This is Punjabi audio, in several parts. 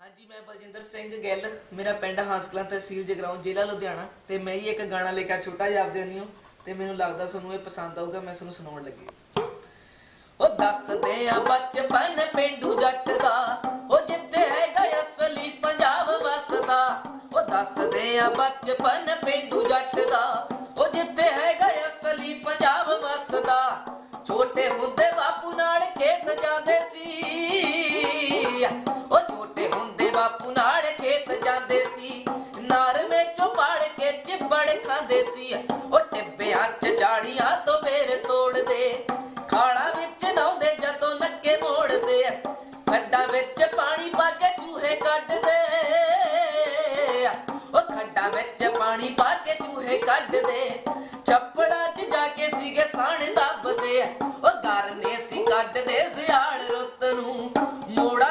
ਹਾਂਜੀ, ਮੈਂ ਬਲਜਿੰਦਰ ਸਿੰਘ ਗਿੱਲ, ਮੇਰਾ ਪਿੰਡ ਹਾਂਸਕਲਾਂ ਤਹਿਸੀਲ ਜਗਰਾਉਂ, ਜ਼ਿਲ੍ਹਾ ਲੁਧਿਆਣਾ। ਤੇ ਮੈਂ ਹੀ ਇੱਕ ਗਾਣਾ ਲੈ ਕੇ ਛੋਟਾ ਜਿਹਾ ਆਪਦੇ ਨਿਓ ਤੇ ਮੈਨੂੰ ਲੱਗਦਾ ਤੁਹਾਨੂੰ ਇਹ ਪਸੰਦ ਆਊਗਾ, ਮੈਂ ਤੁਹਾਨੂੰ ਸੁਣਾਉਣ ਲੱਗੀ ਉਹ ਦੱਸਦੇ ਆ, ਬਚਪਨ ਪਿੰਡੂ ਜੱਟ ਦਾ, ਉਹ ਜਿੱਥੇ ਹੈਗਾ ਅਸਲੀ ਪੰਜਾਬ ਵਸਦਾ ਉਹ ਦੱਸਦੇ ਆ, ਬਚਪਨ ਪਿੰਡੂ ਜੱਟ ਦਾ, ਉਹ ਜਿੱਥੇ ਹੈਗਾ ਅਸਲੀ ਪੰਜਾਬ ਵਸਦਾ ਛੋਟੇ ਹੁੰਦੇ ਬਾਪੂ ਨਾਲ ਖੇਤ ਜਾਂਦੇ ਨਾਰ ਵਿੱਚੋਂ ਕੇ ਚਿੱਬੜ ਖਾਂਦੇ ਸੀ। ਉਹ ਟਿੱਬਿਆਂ 'ਚ ਜਾੜੀਆਂ ਤੋਂ ਫੇਰ ਤੋੜਦੇ। ਖਾਣਾ ਵਿੱਚ ਨਾਉਂਦੇ ਜਦੋਂ ਨੱਕੇ ਮੋੜਦੇ। ਖੱਡਾਂ ਵਿੱਚ ਪਾਣੀ ਪਾ ਕੇ ਚੂਹੇ ਕੱਢਦੇ। ਉਹ ਖੱਡਾਂ ਵਿੱਚ ਪਾਣੀ ਪਾ ਕੇ ਚੂਹੇ ਕੱਢਦੇ। ਛੱਪੜਾਂ 'ਚ ਜਾ ਕੇ ਸੀਗੇ ਸਾਣ ਦੱਬਦੇ। ਉਹ ਗਰਨੇ ਸੀ ਕੱਢਦੇ, ਸਿਆਲ ਰੁੱਤ ਨੂੰ। ਮੋੜਾ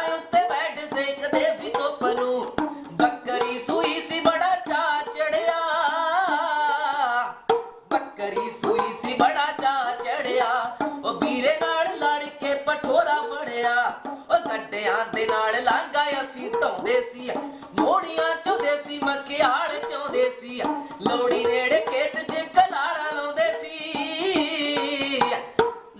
ਉਹ ਗੱਡਿਆਂ ਦੇ ਨਾਲ ਲਾਂਗਾ ਅਸੀਂ ਧੌਂਦੇ ਸੀ। ਮੋੜੀਆਂ ਚੋਦੇ ਸੀ ਮੱਕਿਆਲ ਚੋਦੇ ਸੀ। ਲੋੜੀ ਨੇੜੇ ਖੇਤ 'ਚ ਕਲਾੜਾ ਲਾਉਂਦੇ ਸੀ।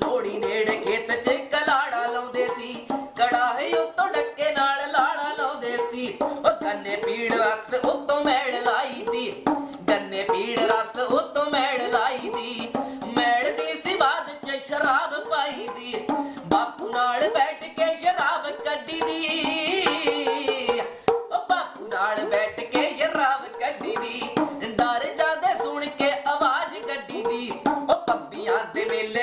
ਲੋੜੀ ਨੇੜੇ ਖੇਤ 'ਚ ਕਲਾੜਾ ਲਾਉਂਦੇ ਸੀ। ਕੜਾਹੇ ਉੱਤੋਂ ਡੱਕੇ ਨਾਲ ਲਾੜਾ ਲਾਉਂਦੇ ਸੀ। ਉਹ ਗੰਨੇ ਪੀੜ ਰਸ ਉੱਤੋਂ ਮੈਲ ਲਾਈ ਦੀ। ਗੰਨੇ ਪੀੜ ਰਸ ਉੱਤੋਂ ਮੈਲ ਲਾਈ ਦੀ।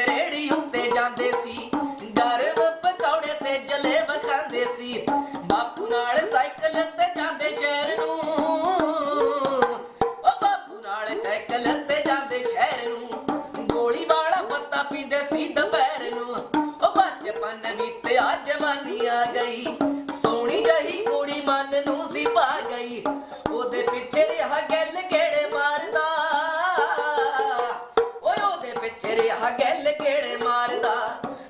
ਰੇੜੀ ਉੱਤੇ ਜਾਂਦੇ ਸੀ। ਗਰਮ ਪਕੌੜੇ ਤੇ ਜਲੇਬ ਖਾਂਦੇ ਸੀ। ਬਾਪੂ ਨਾਲ ਸਾਈਕਲ ਤੇ ਜਾਂਦੇ ਸ਼ਹਿਰ ਨੂੰ। ਉਹ ਬਾਪੂ ਨਾਲ ਸਾਈਕਲ ਤੇ ਜਾਂਦੇ ਸ਼ਹਿਰ ਨੂੰ। ਗੋਲੀ ਵਾਲਾ ਪੱਤਾ ਪੀਂਦੇ ਸੀ ਦੁਪਹਿਰ ਨੂੰ। ਉਹ ਬਚਪਨ ਵਿੱਚ ਬੀਤਿਆ ਜਵਾਨੀ ਆ ਗਈ। ਸੋਹਣੀ ਜਹੀ ਕੁੜੀ ਮਨ ਨੂੰ ਸੀ ਪਾ ਗਈ। ਉਹਦੇ ਪਿੱਛੇ ਰਿਹਾ ਗੱਲ ਰਿਹਾ ਗੱਲ ਗੇੜੇ ਮਾਰਦਾ?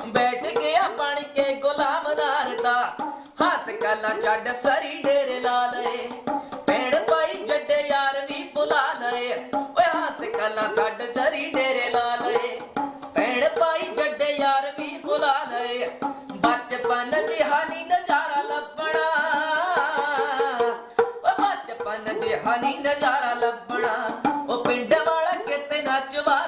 ਬੈਠ ਗਿਆ ਬਣ ਕੇ ਗੁਲਾਮ ਨਾਰਦਾ ਹੱਥ ਕਾਲਾ ਛੱਡ ਸਰੀ ਡੇਰੇ ਲਾ ਲਏ। ਭੈਣ ਭਾਈ ਜੱਡੇ ਯਾਰ ਵੀ ਬੁਲਾ ਲਏ। ਓਏ ਹੱਥ ਕਾਲਾ ਛੱਡ ਸਰੀ ਡੇਰੇ ਲਾ ਲਏ। ਭੈਣ ਭਾਈ ਜੱਡੇ ਯਾਰ ਵੀ ਬੁਲਾ ਲਏ। ਬਚਪਨ ਜਿਹਾ ਨੀ ਨਜ਼ਾਰਾ ਲੱਭਣਾ। ਓ ਬਚਪਨ ਜਿਹਾ ਨੀ ਨਜ਼ਾਰਾ ਲੱਭਣਾ। ਉਹ ਪਿੰਡ ਵਾਲਾ ਕਿਤੇ ਨੱਚਵਾਰਾ